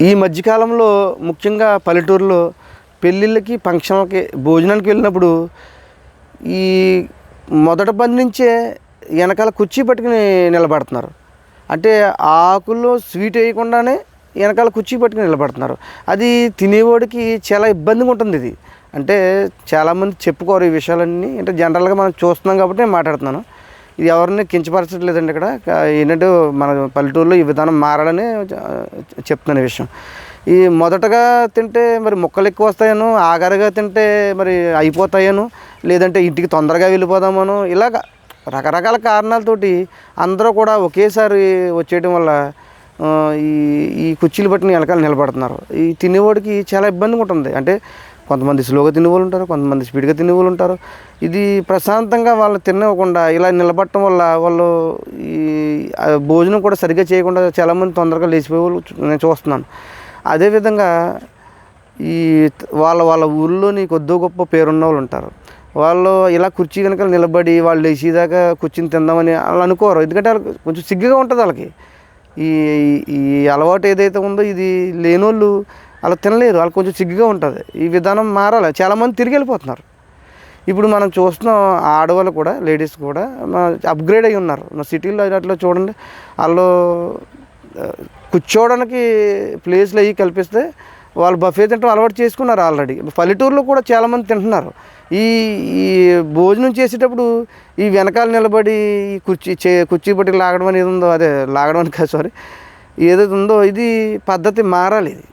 ఈ మధ్యకాలంలో ముఖ్యంగా పల్లెటూరులో పెళ్ళిళ్ళకి ఫంక్షన్లకి భోజనానికి వెళ్ళినప్పుడు ఈ మొదటి బంది నుంచే వెనకాల కుర్చీ పట్టుకుని నిలబడుతున్నారు. అంటే ఆకుల్లో స్వీట్ వేయకుండానే వెనకాల కుర్చీ పట్టుకుని నిలబడుతున్నారు. అది తినేవాడికి చాలా ఇబ్బందిగా ఉంటుంది ఇది. అంటే చాలామంది చెప్పుకోరు ఈ విషయాలన్నీ. అంటే జనరల్గా మనం చూస్తున్నాం కాబట్టి నేను మాట్లాడుతున్నాను. ఇది ఎవరిని కించపరచట్లేదండి ఇక్కడ. ఏంటంటే మన పల్లెటూరులో ఈ విధానం మారాలని చెప్తున్న చెప్తున్నాను ఈ విషయం. ఈ మొదటగా తింటే మరి ముక్కలు ఎక్కువ వస్తాయను ఆఖరిగా తింటే మరి అయిపోతాయను లేదంటే ఇంటికి తొందరగా వెళ్ళిపోదామను ఇలాగ రకరకాల కారణాలతోటి అందరూ కూడా ఒకేసారి వచ్చేయడం వల్ల ఈ ఈ కుర్చీలు పట్టిన వెనకాల నిలబడుతున్నారు. ఈ తినేవాడికి చాలా ఇబ్బందిగా ఉంటుంది. అంటే కొంతమంది స్లోగా తినేవాళ్ళు ఉంటారు కొంతమంది స్పీడ్గా తినేవాళ్ళు ఉంటారు. ఇది ప్రశాంతంగా వాళ్ళు తినకుండా ఇలా నిలబడటం వల్ల వాళ్ళు ఈ భోజనం కూడా సరిగ్గా చేయకుండా చాలామంది తొందరగా లేచిపోయే వాళ్ళు నేను చూస్తున్నాను. అదేవిధంగా ఈ వాళ్ళ వాళ్ళ ఊళ్ళోని కొద్దో గొప్ప పేరున్న వాళ్ళు ఉంటారు. వాళ్ళు ఇలా కుర్చీ కనుక నిలబడి వాళ్ళు లేచేదాకా కూర్చుని తిందామని వాళ్ళు అనుకోరు. ఎందుకంటే వాళ్ళకి కొంచెం సిగ్గుగా ఉంటుంది వాళ్ళకి. ఈ ఈ అలవాటు ఏదైతే ఉందో ఇది లేనోళ్ళు అలా తినలేరు వాళ్ళు కొంచెం సిగ్గుగా ఉంటుంది. ఈ విధానం మారాలి. చాలామంది తిరిగి వెళ్ళిపోతున్నారు. ఇప్పుడు మనం చూస్తున్నాం ఆడవాళ్ళు కూడా లేడీస్ కూడా అప్గ్రేడ్ అయి ఉన్నారు. మన సిటీలో అట్లా చూడండి వాళ్ళు కూర్చోవడానికి ప్లేస్లు అవి కల్పిస్తే వాళ్ళు బఫే తింటాం అలవాటు చేసుకున్నారు ఆల్రెడీ పల్లెటూరులో కూడా చాలామంది తింటున్నారు. ఈ ఈ భోజనం చేసేటప్పుడు ఈ వెనకాల నిలబడి ఈ కుర్చీ చే కుర్చీ పట్టి లాగడం అనేది ఉందో అదే లాగడం అని కాదు సారీ ఏదైతే ఉందో ఇది పద్ధతి మారాలి ఇది.